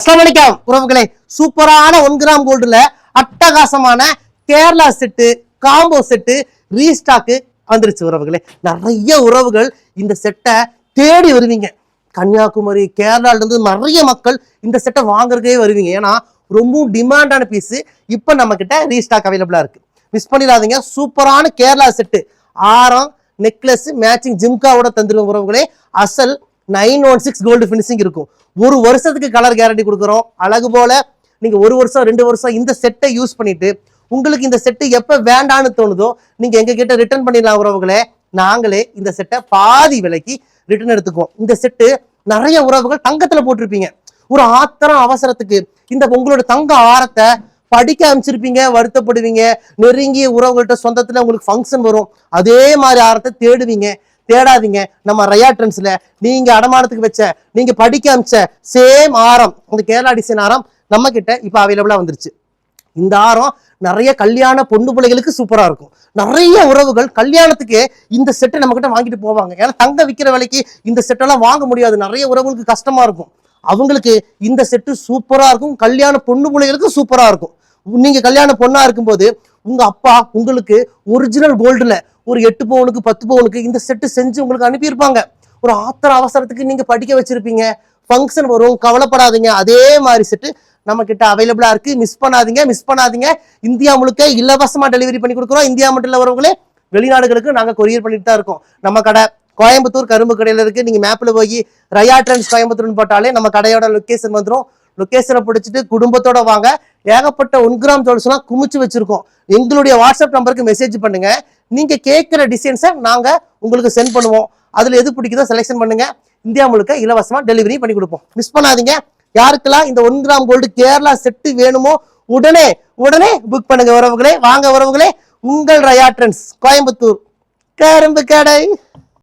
அஸ்லாம் உறவுகளே. சூப்பரான ஒன் கிராம் கோல்டுல அட்டகாசமான Kerala set combo set restock வந்துருச்சு உறவுகளே. நிறைய உறவுகள் இந்த செட்டை தேடி வருவீங்க. கன்னியாகுமரி கேரளால இருந்து நிறைய மக்கள் இந்த செட்டை வாங்குறதுக்கே வருவீங்க. ஏன்னா ரொம்பவும் டிமாண்டான பீஸ் இப்போ நம்ம கிட்ட ரீஸ்டாக் அவைலபிளா இருக்கு. மிஸ் பண்ணிடாதீங்க. சூப்பரான கேரளா செட்டு ஆரம் நெக்லஸ் மேட்சிங் ஜிம்காவோட தந்துருவோம் உறவுகளே. அசல் nine one six gold finishing இருக்கும். ஒரு வருஷத்துக்கு கலர் கேரண்டி கொடுக்குறோம். அழகு போல நீங்கள் ஒரு வருஷம் ரெண்டு வருஷம் இந்த செட்டை யூஸ் பண்ணிட்டு உங்களுக்கு இந்த செட்டு எப்போ வேண்டான்னு தோணுதோ நீங்கள் எங்ககிட்ட ரிட்டர்ன் பண்ணிடலாம் உறவுகளே. நாங்களே இந்த செட்டை பாதி விலைக்கு ரிட்டர்ன் எடுத்துக்குவோம். இந்த செட்டு நிறைய உறவுகள் தங்கத்தில் போட்டிருப்பீங்க. ஒரு ஆத்திரம் அவசரத்துக்கு இந்த உங்களோட தங்க ஆரத்தை படிக்க அமைச்சிருப்பீங்க வருத்தப்படுவீங்க நெருங்கிய உறவுகள்கிட்ட சொந்தத்தில் உங்களுக்கு ஃபங்க்ஷன் வரும். அதே மாதிரி ஆரத்தை தேடுவீங்க. தேடாதீங்க. நம்ம ரயா ட்ரெண்ட்ஸ்ல நீங்க அடமானத்துக்கு வச்ச நீங்க படிக்க அமிச்ச சேம் ஆரம் இந்த கேரளா டிசைன் ஆரம் நம்ம கிட்ட இப்ப அவைலபிளா வந்துருச்சு. இந்த ஆரம் நிறைய கல்யாண பொண்ணு பிள்ளைகளுக்கு சூப்பரா இருக்கும். நிறைய உறவுகள் கல்யாணத்துக்கு இந்த செட்டை நம்ம கிட்ட வாங்கிட்டு போவாங்க. ஏன்னா தங்க விற்கிற விலைக்கு இந்த செட்டெல்லாம் வாங்க முடியாது. நிறைய உறவுகளுக்கு கஷ்டமா இருக்கும். அவங்களுக்கு இந்த செட்டு சூப்பரா இருக்கும். கல்யாண பொண்ணு பிள்ளைகளுக்கு சூப்பரா இருக்கும். நீங்க கல்யாண பொண்ணா இருக்கும்போது உங்க அப்பா உங்களுக்கு ஒரிஜினல் கோல்டுல ஒரு எட்டு பவுனுக்கு பத்து பவுனுக்கு இந்த செட்டு செஞ்சு உங்களுக்கு அனுப்பியிருப்பாங்க. ஒரு ஆத்திர அவசரத்துக்கு நீங்க படிக்க வச்சிருப்பீங்க. ஃபங்க்ஷன் வரும் கவலைப்படாதீங்க. அதே மாதிரி செட்டு நம்ம கிட்ட அவைலபிளா இருக்கு. மிஸ் பண்ணாதீங்க மிஸ் பண்ணாதீங்க. இந்தியா முழுக்க இலவசமா டெலிவரி பண்ணி கொடுக்குறோம். இந்தியா மட்டும் இல்ல வரவங்களே வெளிநாடுகளுக்கு நாங்கள் கொரியர் பண்ணிட்டு தான் இருக்கோம். நம்ம கடை கோயம்புத்தூர் கரும்பு கடையில் இருக்குது நீங்கள் மேப்பில் போய் ரயா ட்ரெண்ட்ஸ் கோயம்புத்தூர்னு போட்டாலே நம்ம கடையோட லொக்கேஷன் வந்துடும் லொகேஷனை பிடிச்சிட்டு குடும்பத்தோட வாங்க. ஏகப்பட்ட ஒன் கிராம் ஜுவல்ஸ்லாம் குமிச்சு வச்சிருக்கோம். எங்களுடைய வாட்ஸ்அப் நம்பருக்கு மெசேஜ் பண்ணுங்க. நீங்க கேட்குற டிசைன்ஸை நாங்க உங்களுக்கு சென்ட் பண்ணுவோம். அதுல எது பிடிக்குதோ செலெக்ஷன் பண்ணுங்க. இந்தியா முழுக்க இலவசமா டெலிவரி பண்ணி கொடுப்போம். மிஸ் பண்ணாதீங்க. யாருக்கெல்லாம் இந்த one gram gold Kerala set வேணுமோ உடனே உடனே புக் பண்ணுங்க உறவுகளே. வாங்க உறவுகளே. உங்கள் ரயா ட்ரெண்ட்ஸ் கோயம்புத்தூர் கரும்பு கடை.